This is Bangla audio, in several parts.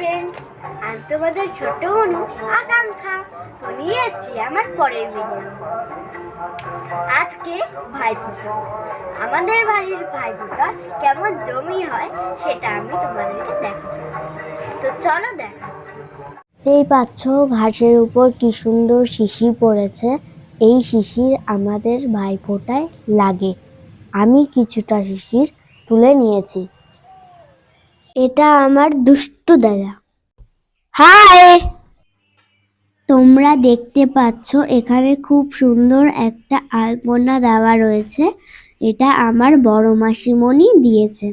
ফ্রেন্ডস আমি তোমাদের ছোট অনু আকাঙ্ক্ষা, তো নিয়ে এসেছি আমার পরের ভিডিও আজকে ভাইফোঁটা। আমাদের বাড়ির ভাইফোঁটা কেমন জমি হয় সেটা আমি তোমাদেরকে দেখাবো। তো চলো দেখাচ্ছি। এই পাচ্ছ ঘাসের উপর কি সুন্দর শিশির পড়েছে। এই শিশির আমাদের ভাইফোঁটায় লাগে। আমি কিছুটা শিশির তুলে নিয়েছি। এটা আমার দুষ্টু দাদা। হাই তোমরা দেখতে পাচ্ছ এখানে খুব সুন্দর একটা আলপনা দেওয়া রয়েছে। এটা আমার বড় মাসিমণি দিয়েছে।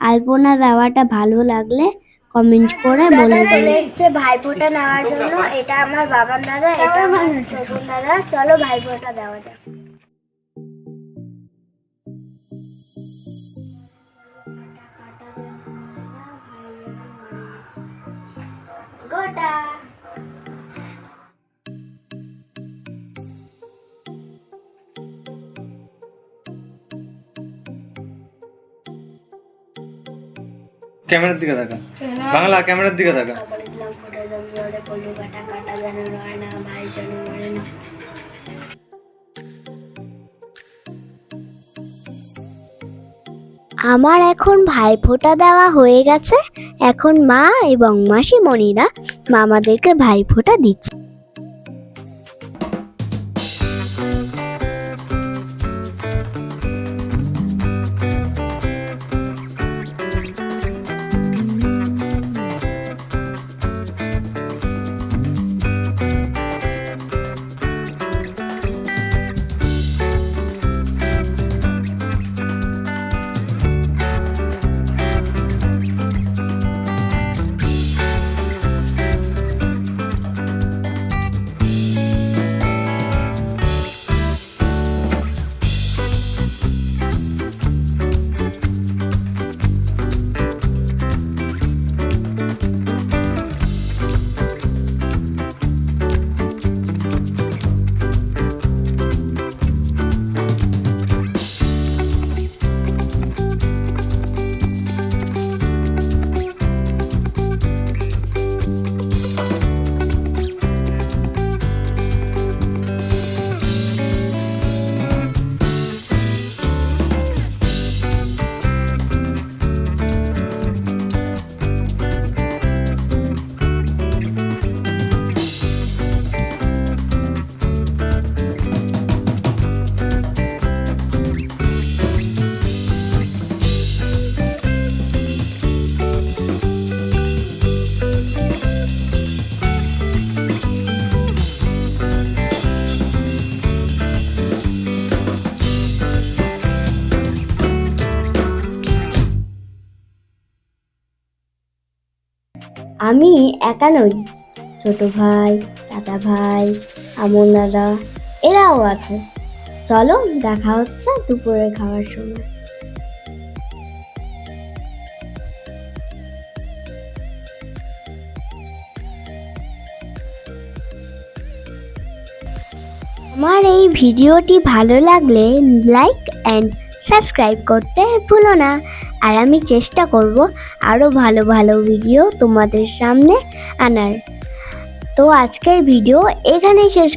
আলপনা দেওয়াটা ভালো লাগলে কমেন্ট করে বলে চলে এসছে ভাইফোঁটা নেওয়ার জন্য। এটা আমার বাবার দাদা এটা আমার দাদা। চলো ভাইফোঁটা দেওয়া যাক। ক্যামেরার দিকে তাকা। বাংলা ক্যামেরার দিকে তাকা। আমার ফোটা জম জলে পল্লু কাটা কাটা যেন নয় না ভাই এখন ভাইফোঁটা দেওয়া হয়ে গেছে। এখন মা এবং মাসিমণিরা মামাদেরকে ভাইফোঁটা দিচ্ছে। আমি একা নই। ছোট ভাই দাদা ভাই আমন দাদা, এরাও আছে। চলো দেখা হচ্ছে দুপুরে খাওয়ার সময়। আমার এই ভিডিওটি ভালো লাগলে লাইক অ্যান্ড সাবস্ক্রাইব করতে ভুলো না। আর আমি চেষ্টা করব আরও ভালো ভালো ভিডিও তোমাদের সামনে আনার। তো আজকের ভিডিও এখানেই শেষ